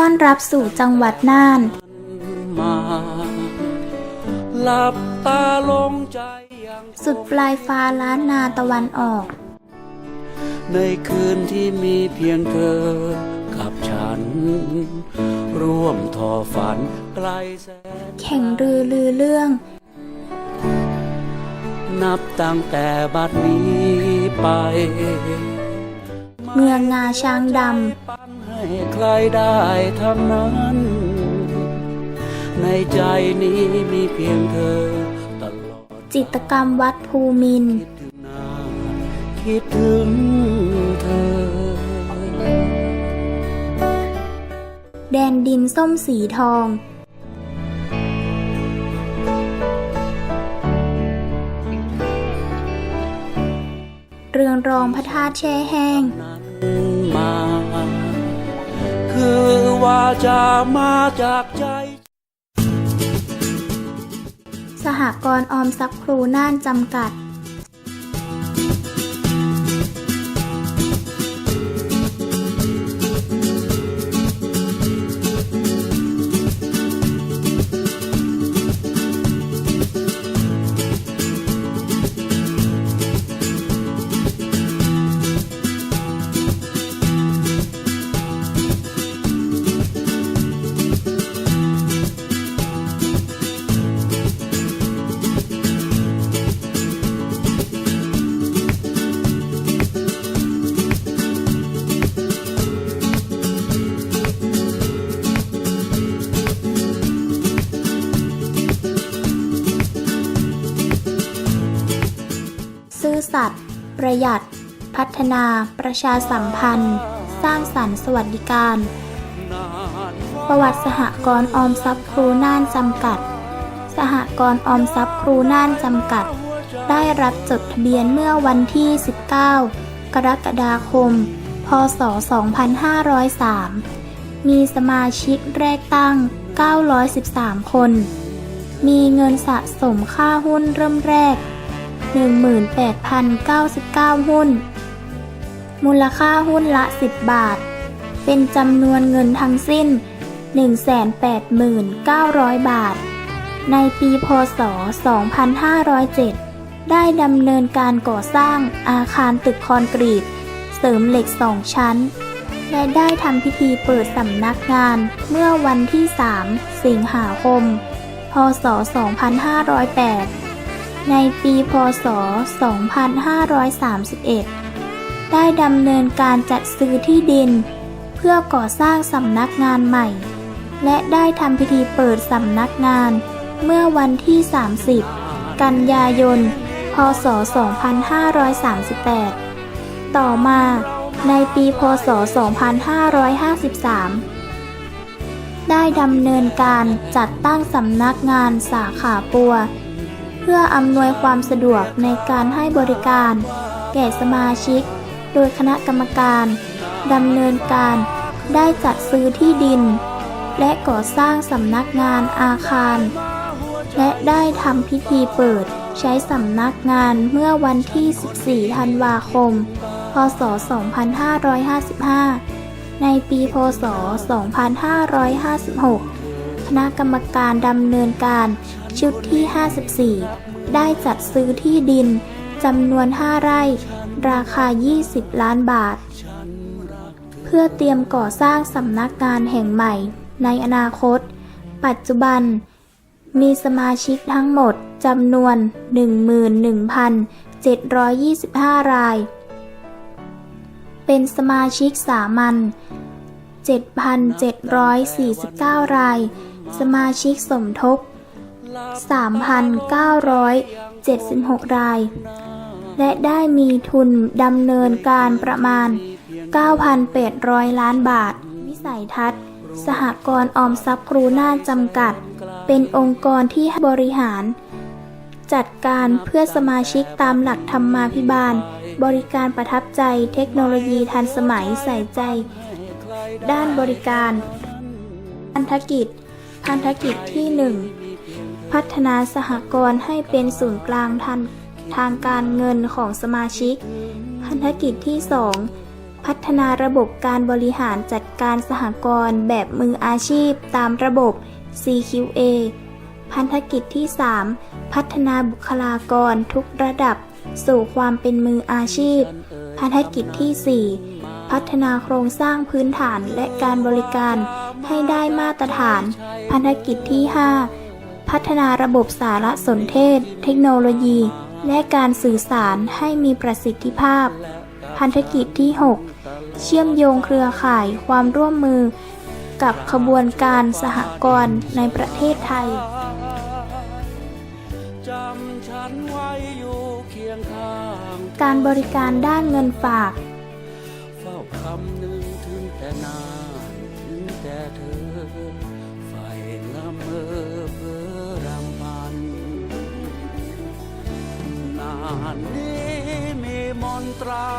ต้อนรับสู่จังหวัดน่านมาหลับตาลงใจยังสุดปลายฟ้าล้านนาตะวันออก ในคืนที่มีเพียงเธอกับฉัน ร่วมทอฝันไกลแสนแข่งรือลือเรื่อง นับตั้งแต่บัดนี้ไป เมืองงาช้างดปัน ให้ใครได้ทั้งนั้น ในใจนี้มีเพียงเธอตลอดำจิตรกรรมวัดภูมินทร์คิดถึงเธอ แดนดินส้มสีทองเรืองรองพระธาตุแช่แห้งนั้นมา คือว่าจะมาจากใจ สหกรณ์ออมทรัพย์ครูน่านจำกัด ประหยัด พัฒนาประชาสัมพันธ์ สร้างสรรค์สวัสดิการ ประวัติสหกรณ์ออมทรัพย์ครูน่านจำกัด สหกรณ์ออมทรัพย์ครูน่านจำกัด ได้รับจดทะเบียนเมื่อวันที่ 19 กรกฎาคม พศ 2503 มีสมาชิกแรกตั้ง 913 คน มีเงินสะสมค่าหุ้นเริ่มแรก 18,099 หุ้น มูลค่าหุ้นละ 10 บาท เป็นจำนวนเงินทั้งสิ้น 189,000 บาท ในปีพศ 2507 ได้ดำเนินการก่อสร้างอาคารตึกคอนกรีต เสริมเหล็กสองชั้น และได้ทำพิธีเปิดสำนักงานเมื่อวันที่ 3 สิงหาคม พศ 2508 ในปีพศ 2531 ได้ดำเนินการจัดซื้อที่ดิน เพื่อก่อสร้างสำนักงานใหม่ และได้ทำพิธีเปิดสำนักงานเมื่อวันที่ 30 กันยายน พศ 2538 ต่อมาในปีพศ 2553 ได้ดำเนินการจัดตั้งสำนักงานสาขาปัว พื่ออำนวยความสะดวกในการให้บริการ แก่สมาชิก โดยคณะกรรมการดำเนินการได้จัดซื้อที่ดิน และก่อสร้างสำนักงานอาคาร และได้ทำพิธีเปิดใช้สำนักงานเมื่อวันที่ 14 ธันวาคม พศ 2555 ในปี พศ 2556 คณะกรรมการดำเนินการชุดที่ 54 ได้จัดซื้อที่ดินจำนวน 5 ไร่ ราคา 20 ล้านบาท เพื่อเตรียมก่อสร้างสำนักงานแห่งใหม่ในอนาคต ปัจจุบัน มีสมาชิกทั้งหมดจำนวน 11,725 ราย เป็นสมาชิกสามัญ7,749 ราย สมาชิกสมทบ 3,976 ราย และได้มีทุนดำเนินการประมาณ 9,800 ล้านบาท วิสัยทัศน์ สหกรณ์ออมทรัพย์ครูน่าจำกัด เป็นองค์กรที่บริหาร จัดการเพื่อสมาชิกตามหลักธรรมาภิบาล บริการประทับใจเทคโนโลยีทันสมัยใส่ใจ ด้านบริการพันธกิจ พันธกิจที่ 1 พัฒนาสหกรณ์ให้เป็นศูนย์กลางทางทางการเงินของสมาชิก พันธกิจที่2พัพัฒนาระบบการบริหารจัดการสหกรณ์แบบมืออาชีพตามระบบ CQA พันธกิจที่ 3 พัฒนาบุคลากรทุกระดับ สู่ความเป็นมืออาชีพ พันธกิจที่ 4 พัฒนาโครงสร้างพื้นฐานและการบริการ ให้ได้มาตรฐานพันธกิจที่ 5 พัฒนาระบบสารสนเทศ เทคโนโลยี และการสื่อสารให้มีประสิทธิภาพ พันธกิจที่ 6 เชื่อมโยงเครือข่ายความร่วมมือ กับขบวนการสหกรณ์ในประเทศไทยการบริการด้านเงินฝากานนี้มีมนตรา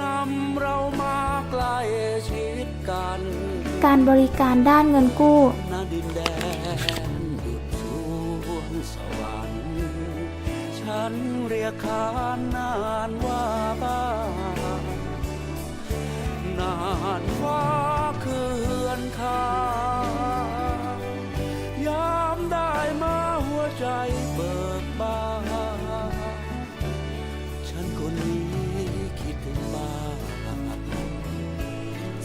นำเรามาใกล้ชิดกัน การบริการด้านเงินกู้ ณดินแดนดุจสวงสวรรค์ ฉันเรียกขานนานว่า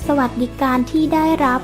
สวัสดิการที่ได้รับ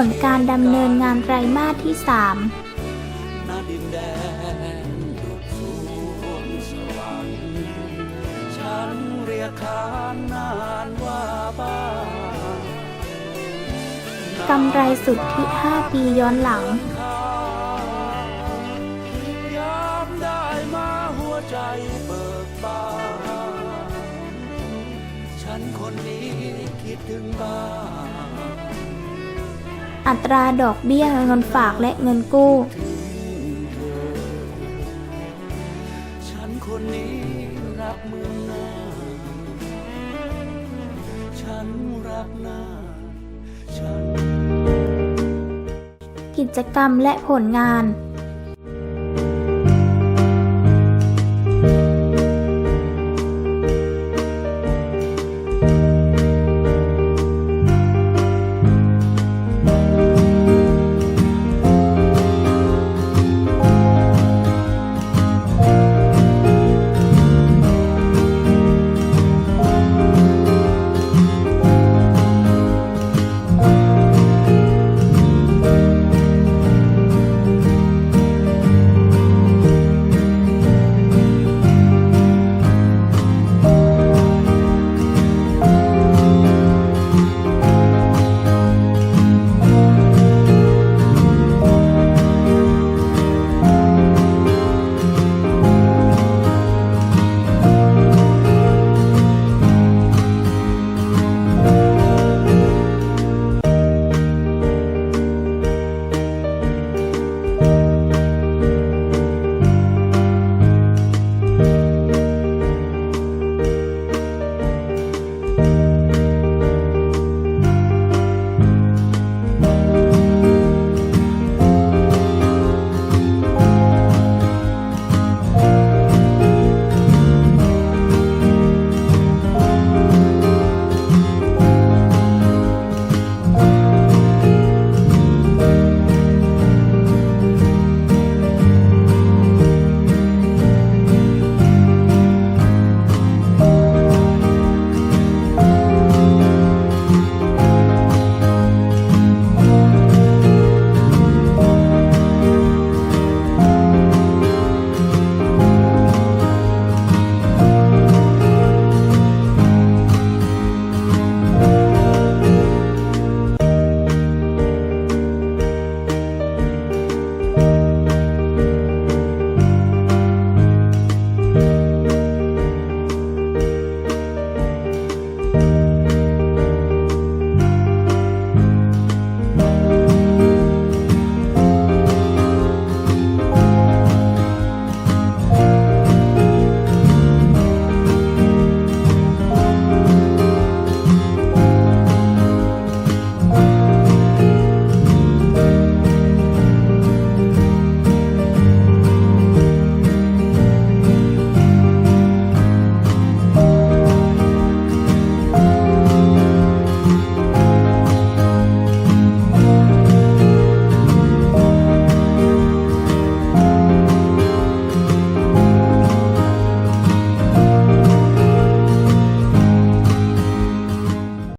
ลผลการดำเนินงานไตรมาสที่ณดินแดนดุจสวงสวรรค์ฉันเรียกขานนานว่าบ้าน3กำไรสุทธิ 5 ปีย้อนหลัง ยามได้มาหัวใจเบิกบาน ฉันคนนี้คิดถึงบ้าน อัตราดอกเบี้ยเงินฝากและเงินกู้ ฉันคนนี้รักเมืองนาฉันรักนาฉันกิจกรรมและผลงาน